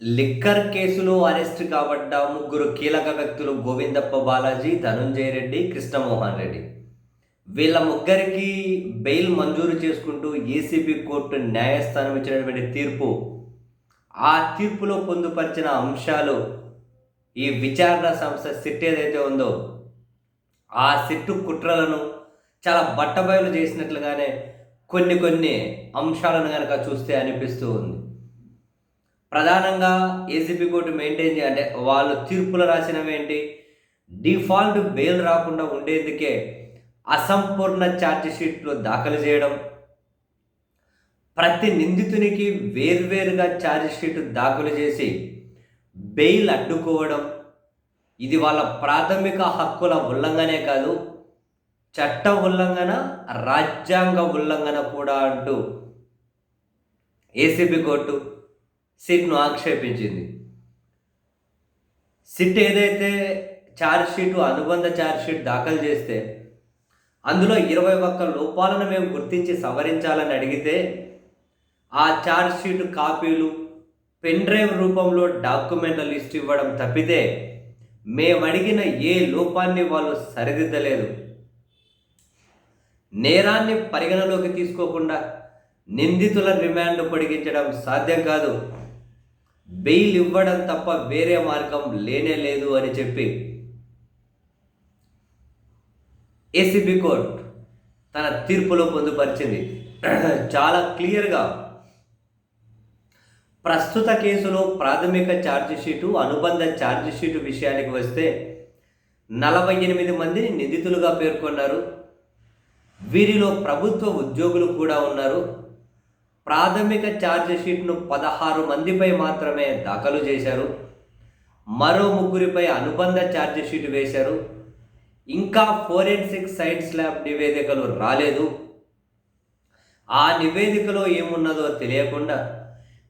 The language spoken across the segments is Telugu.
లిక్కర్ కేసులో అరెస్ట్ కాబడ్డ ముగ్గురు కీలక వ్యక్తులు గోవిందప్ప బాలాజీ ధనుంజయ రెడ్డి కృష్ణమోహన్ రెడ్డి. వీళ్ళ ముగ్గురికి బెయిల్ మంజూరు చేసుకుంటూ ఏసీబీ కోర్టు న్యాయస్థానం ఇచ్చినటువంటి తీర్పు ఆ తీర్పులో పొందుపరిచిన అంశాలు ఈ విచారణ సంస్థ సిట్ ఏదైతే ఉందో ఆ సిట్టు కుట్రలను చాలా బట్టబయలు చేసినట్లుగానే కొన్ని కొన్ని అంశాలను కనుక చూస్తే అనిపిస్తూ ఉంది. ప్రధానంగా ఏసీబీ కోర్టు మెయింటైన్ చేయ అంటే వాళ్ళు తీర్పులు రాసినవి ఏంటి? డిఫాల్ట్ బెయిల్ రాకుండా ఉండేందుకే అసంపూర్ణ ఛార్జ్షీట్లు దాఖలు చేయడం ప్రతి నిందితునికి వేర్వేరుగా ఛార్జ్షీట్ దాఖలు చేసి బెయిల్ అడ్డుకోవడం ఇది వాళ్ళ ప్రాథమిక హక్కుల ఉల్లంఘనే కాదు చట్ట ఉల్లంఘన రాజ్యాంగ ఉల్లంఘన కూడా అంటూ ఏసీబీ కోర్టు సిట్ను ఆక్షేపించింది. సిట్ ఏదైతే ఛార్జ్ షీటు అనుబంధ ఛార్జ్ షీట్ దాఖలు చేస్తే అందులో ఇరవై ఒక్క లోపాలను మేము గుర్తించి సవరించాలని అడిగితే ఆ ఛార్జ్ షీట్ కాపీలు పెన్ డ్రైవ్ రూపంలో డాక్యుమెంట్ల లిస్ట్ ఇవ్వడం తప్పితే మేము అడిగిన ఏ లోపాన్ని వాళ్ళు సరిదిద్దలేదు. నేరాన్ని పరిగణలోకి తీసుకోకుండా నిందితుల రిమాండ్ పొడిగించడం సాధ్యం కాదు. బెయిల్ ఇవ్వడం తప్ప వేరే మార్గం లేనే లేదు అని చెప్పి ఏసీబీ కోర్ట్ తన తీర్పులో పొందుపరిచింది. చాలా క్లియర్గా ప్రస్తుత కేసులో ప్రాథమిక ఛార్జిషీటు అనుబంధ ఛార్జిషీటు విషయానికి వస్తే నలభై ఎనిమిది మందిని నిందితులుగా పేర్కొన్నారు. వీరిలో ప్రభుత్వ ఉద్యోగులు కూడా ఉన్నారు. ప్రాథమిక ఛార్జ్షీట్ను పదహారు మందిపై మాత్రమే దాఖలు చేశారు. మరో ముగ్గురిపై అనుబంధ ఛార్జ్షీట్ వేశారు. ఇంకా ఫోరెన్సిక్ సైన్స్ ల్యాబ్ నివేదికలు రాలేదు. ఆ నివేదికలో ఏమున్నదో తెలియకుండా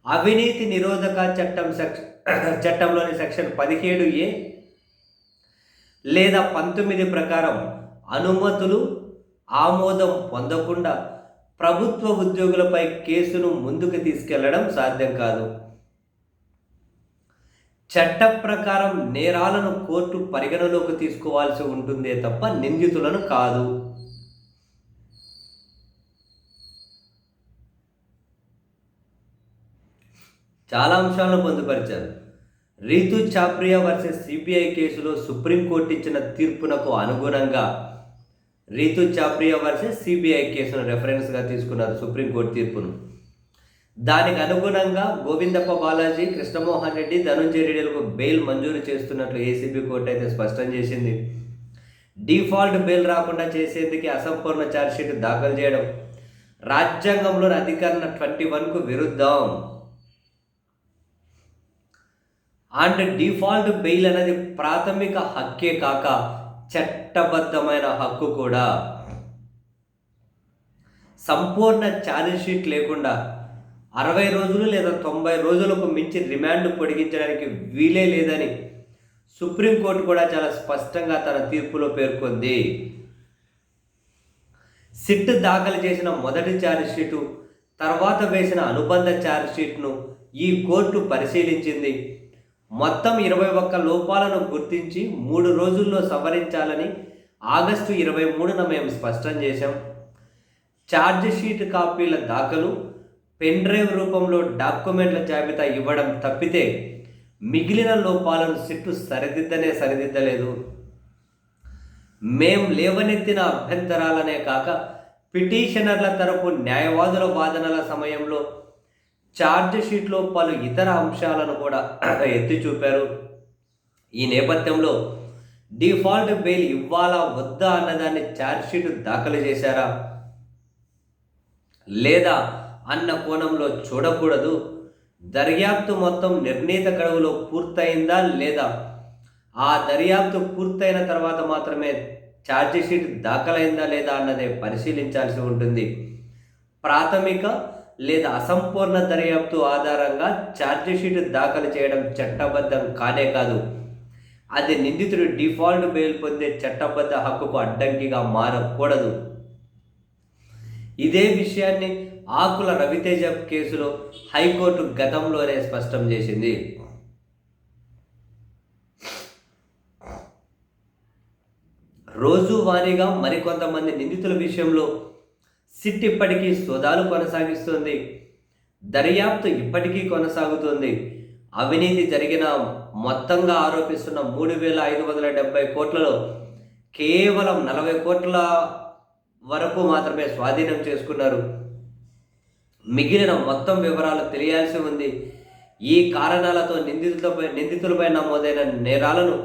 అవినీతి నిరోధక చట్టం సెక్ష చట్టంలోని సెక్షన్ పదిహేడు ఏ లేదా పంతొమ్మిది ప్రకారం అనుమతులు ఆమోదం పొందకుండా ప్రభుత్వ ఉద్యోగులపై కేసును ముందుకు తీసుకెళ్ళడం సాధ్యం కాదు. చట్ట ప్రకారం నేరాలను కోర్టు పరిగణలోకి తీసుకోవాల్సి ఉంటుందే తప్ప నిందితులను కాదు. చాలా అంశాలను పొందుపరిచారు. రీతు చాప్రియా వర్సెస్ సిబిఐ కేసులో సుప్రీంకోర్టు ఇచ్చిన తీర్పునకు అనుగుణంగా రీతు చాప్రియా వర్సెస్ సిబిఐ కేసును రెఫరెన్స్గా తీసుకున్నారు సుప్రీంకోర్టు తీర్పును. దానికి అనుగుణంగా గోవిందప్ప బాలాజీ కృష్ణమోహన్ రెడ్డి ధనుంజయ రెడ్డిలకు బెయిల్ మంజూరు చేస్తున్నట్లు ఏసీబీ కోర్టు అయితే స్పష్టం చేసింది. డిఫాల్ట్ బెయిల్ రాకుండా చేసేందుకు అసంపూర్ణ ఛార్జ్షీట్ దాఖలు చేయడం. రాజ్యాంగంలోని అధికరణ ట్వంటీ వన్కు విరుద్ధం. అండ్ డిఫాల్ట్ బెయిల్ అనేది ప్రాథమిక హక్కే కాక చట్టబద్ధమైన హక్కు కూడా. సంపూర్ణ ఛార్జ్ షీట్ లేకుండా అరవై రోజులు లేదా తొంభై రోజులకు మించి రిమాండ్ పొడిగించడానికి వీలే లేదని సుప్రీంకోర్టు కూడా చాలా స్పష్టంగా తన తీర్పులో పేర్కొంది. సిట్ దాఖలు చేసిన మొదటి ఛార్జ్ షీటు తర్వాత వేసిన అనుబంధ ఛార్జ్ షీట్ను ఈ కోర్టు పరిశీలించింది. మొత్తం ఇరవై ఒక్క లోపాలను గుర్తించి మూడు రోజుల్లో సవరించాలని ఆగస్టు ఇరవై మూడున మేము స్పష్టం చేశాం. ఛార్జ్ షీట్ కాపీల దాఖలు పెన్ డ్రైవ్ రూపంలో డాక్యుమెంట్ల జాబితా ఇవ్వడం తప్పితే మిగిలిన లోపాలను సిట్టు సరిదిద్దనే సరిదిద్దలేదు. మేం లేవనెత్తిన అభ్యంతరాలనే కాక పిటిషనర్ల తరపు న్యాయవాదుల వాదనల సమయంలో ఛార్జ్ షీట్లో పలు ఇతర అంశాలను కూడా ఎత్తి చూపారు. ఈ నేపథ్యంలో డిఫాల్ట్ బెయిల్ ఇవ్వాలా వద్దా అన్నదాన్ని ఛార్జ్ షీట్ దాఖలు చేశారా? లేదా అన్న కోణంలో చూడకూడదు. దర్యాప్తు మొత్తం నిర్ణీత గడువులో పూర్తయిందా లేదా? ఆ దర్యాప్తు పూర్తయిన తర్వాత మాత్రమే ఛార్జ్షీట్ దాఖలైందా లేదా అన్నదే పరిశీలించాల్సి ఉంటుంది. ప్రాథమిక లేదా అసంపూర్ణ దర్యాప్తు ఆధారంగా ఛార్జ్షీట్ దాఖలు చేయడం చట్టబద్ధం కానే కాదు. అది నిందితుడు డిఫాల్ట్ బెయిల్ పొందే చట్టబద్ధ హక్కుకు అడ్డంకిగా మారకూడదు. ఇదే విషయాన్ని ఆకుల రవితేజ కేసులో హైకోర్టు గతంలోనే స్పష్టం చేసింది. రోజువారీగా మరికొంతమంది నిందితుల విషయంలో సిట్ ఇప్పటికీ సోదాలు కొనసాగిస్తుంది. దర్యాప్తు ఇప్పటికీ కొనసాగుతుంది. అవినీతి జరిగిన మొత్తంగా ఆరోపిస్తున్న మూడు వేల ఐదు వందల డెబ్బై కోట్లలో కేవలం నలభై కోట్ల వరకు మాత్రమే స్వాధీనం చేసుకున్నారు. మిగిలిన మొత్తం వివరాలు తెలియాల్సి ఉంది. ఈ కారణాలతో నిందితులపై నిందితులపై నమోదైన నేరాలను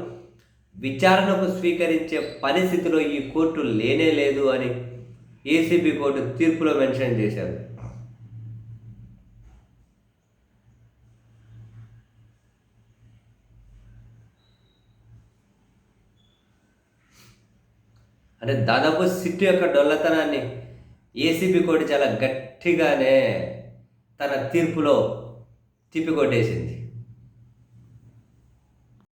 విచారణకు స్వీకరించే పరిస్థితిలో ఈ కోర్టు లేనే లేదు అని ఏసీబీ కోర్టు తీర్పులో మెన్షన్ చేశారు. అంటే దాదాపు సిట్టు యొక్క డొల్లతనాన్ని ఏసీబీ కోర్టు చాలా గట్టిగానే తన తీర్పులో తిప్పికొట్టేసింది.